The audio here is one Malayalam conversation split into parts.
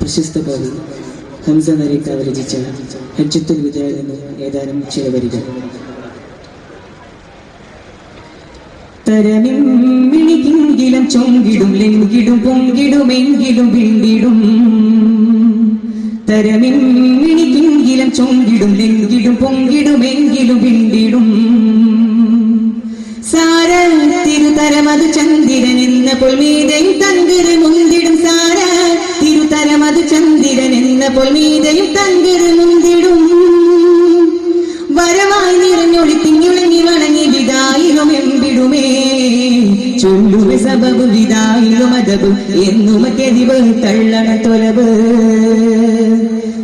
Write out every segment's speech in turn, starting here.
പ്രശസ്ത കവി ഹംസ നരേക്ക രചിച്ച ഹജ്ജത്തുൽ വിദയിൽ നിന്ന് ഏതാനും ചില വരികൾ. തരമിങ്ങിളം ചൊങ്കിടും ലെങ്കിടും പൊങ്കിടുമെങ്കിലും വിണ്ടിടും തരമിങ്ങിളം ചൊങ്കിടും ലെങ്കിടും പൊങ്കിടുമെങ്കിലും പിണ്ടിടും. സാര തിരുതരമത് ചന്ദ്രൻ എന്ന മുന്തിടും സാര തിരുതരമത് ചന്ദ്രൻ എന്ന പൊൽമീതയും തങ്കിറ് മുന്തിടും. വരവായി നിറഞ്ഞൊളി തിങ്ങിളങ്ങി വണങ്ങി വിതായിലും എമ്പിടുമേ. ചൊല്ലുവ സബബ് വിതായിലും അതബ് എന്നുമ കെതിവ് തള്ളണ തൊലവ്.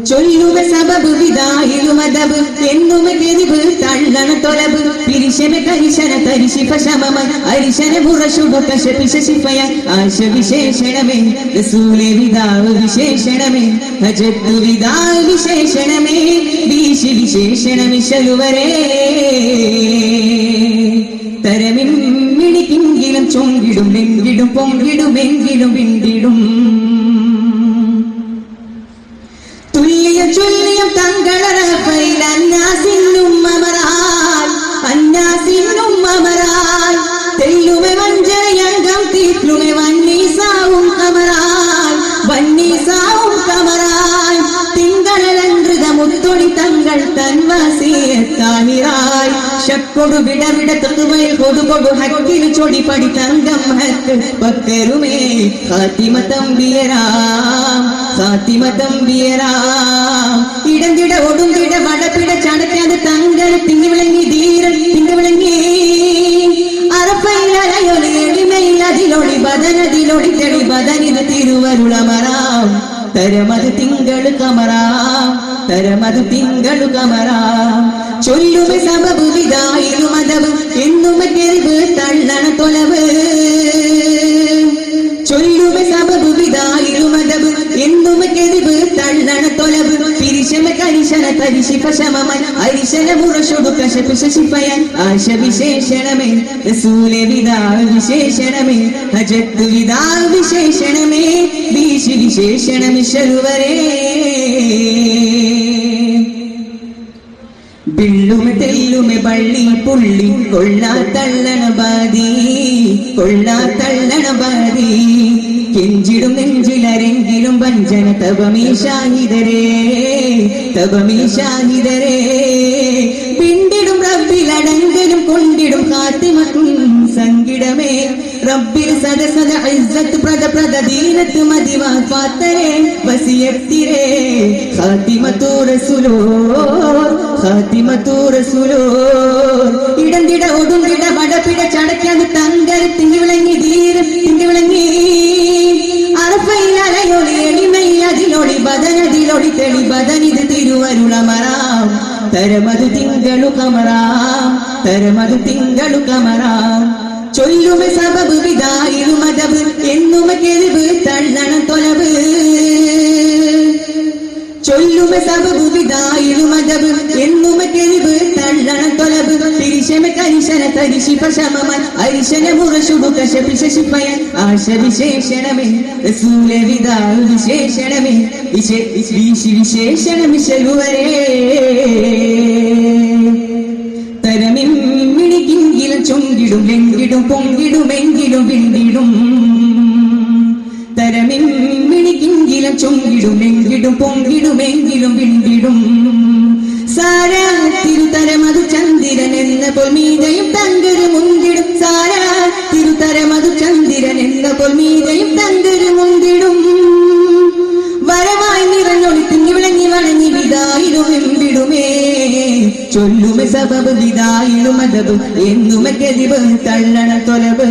ചൊല്ലുവ സബബ് വിതായിലും അതബ് എന്നുമ തള്ളണ തൊലവ്. പിരിശന കരിശന തരിശിഫ ശമമ അരിശന മുറശുടു കശപിശ ശിഫയ ആശ വിശേഷണമേ റസൂലെ വിതാവ് വിശേഷണമേ ഹജത്തു വിതാവ് വിശേഷണമേ വീശി വിശേഷണമിശലുവരേ തരമിന്നിടിക്കിങ്കിലും ചൊങ്കിടും വെങ്കിടും പൊങ്കിടും എങ്കിലും വിണ്ടിടും. തുല്യ ചൊല്ലിയം തങ്ങളറപ്പയിൽ വന്നീസാവും കമറാൽ തിങ്കളലങ്കൃത முத்தொடி തങ്ങൾ தன்வாசியத்தானிராய் ശക്കൊടു വിടവിട തത്തുമയിൽ കൊടു കൊടു ഹക്കിന് ചൊടി പടി തങ്കം ഹക്ക്. പക്കരുമേ ഹാത്തിമ തമ്പിയരാം ഹാത്തിമ തമ്പിയരാം. ഇടന്തിട ഒടുന്തിട വടപ്പിട ചടക്കാതെ തങ്ങൾ തിങ്ങി വിളങ്ങി അതിലൊളി ബദനതിലൊളി തെളി ബദനിത് തിരുവരുളമറാം. തരമത് തിങ്കളു കമറാം. തരമത് തിങ്കളു കമറാം. ചൊല്ലുമെ സബബു വിതായിലും അതവ്. എന്നുമ കെറിവ് തള്ളണ തൊലവ്. അതവ് എന്നുമ കെറിവ് തള്ളണ തൊലവ്. പിരിശമ കരിശന തരിശിഫ ശമമൻ അരിശന മുറശൊടു കശപിശ ശിഫയൻ ആശ വിശേഷണമേ റസൂലെ വിതാവ് വിശേഷണമേ ഹജത്ത് വിതാവ് വിശേഷണമേ ഭീഷി വിശേഷണമിശലുവരേ ബിള്ളുമെ തെല്ലുമെ പള്ളി പുള്ളി കൊള്ളാ തള്ളണ ബാധി കൊള്ളാ തള്ളണ ബാധി. കെഞ്ചിടും നെഞ്ചിലരെങ്കിലും വഞ്ചന. തപമീ ഷാഹിദരേ തപമീ ഷാഹിദരേ പിണ്ടിടും റബ്ബിലടങ്കലും കൊണ്ടിടും കാത്തിമക്കും സങ്കിടമേ റബ്ബിൽ സദ സദ ഇസ്സത്ത് പ്രദ പ്രദ ദീനത്ത് മതിവാ ഫാത്തരേ വസിയത്തിരേ ഖാത്തിമത്തു റസൂലോ ഖാത്തിമത്തു റസൂലോ. ഇടന്തിട ഒടുന്തിട വടപ്പിട ചടക്കാൻ തങ്കര ബദനതിലൊളി തെളി ബദനിത് തിരുവരുളമറാം. തരമതു തിങ്കളു കമറാം. തരമതു തിങ്കളു കമറാം. ചൊല്ലുമ സബബ് വിതായിലും അതബ് എന്നുമ കെരിവ് തള്ളണ തൊലവ് ചൊല്ലുമ സബബ് വിതായിലും അതബ് എന്നുമ കെരിവ് തള്ളണ തൊലവ് തിരിശമ കരിശന തരിശിഫ ശമമൻ അരിശന മുറശുടു കശപിശ ശിഫയൻ ആശ വിശേഷണമേ റസൂലെ വിതാവ് വിശേഷണമേ. വിശേ വീശി വിശേഷണമിശലുവരേ തരമിങ്ങിടിക്കിങ്കിലും ചൊങ്കിടും ലെങ്കിടും പൊങ്കിടുമെങ്കിലും വിണ്ടിടും. തരമിങ്ങിടിക്കിങ്കിലും ചൊങ്കിടും ലെങ്കിടും പൊങ്കിടുമെങ്കിലും വിണ്ടിടും. എന്ന പൊൽമീതയും തങ്കര് മുന്തിടും സാര. തിരുതരമതു ചന്ദ്രൻ എന്ന പൊൽമീതയും മുന്തിടും സബബ് വിതായിലും അതബ് എന്നുമെ കെതിവ് തള്ളണ തൊലവ്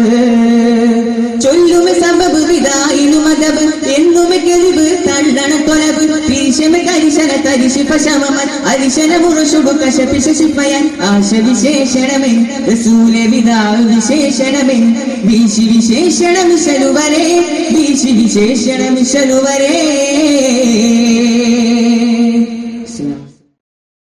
ചൊല്ലുമെ സബബ് വിതായിലും അതബ് എന്നുമെ കെതിവ് തള്ളണ തൊലവ് പിരിശമ കരിശന തരിശി ശമമൻ അരിശന മുറശുഭു കശപിശ ആശ വിശേഷണമേ റസൂലെ വിതാ വിശേഷണമേ. വീശി വിശേഷണമിശലുവരേ വീശി വിശേഷണമിശലുവരേ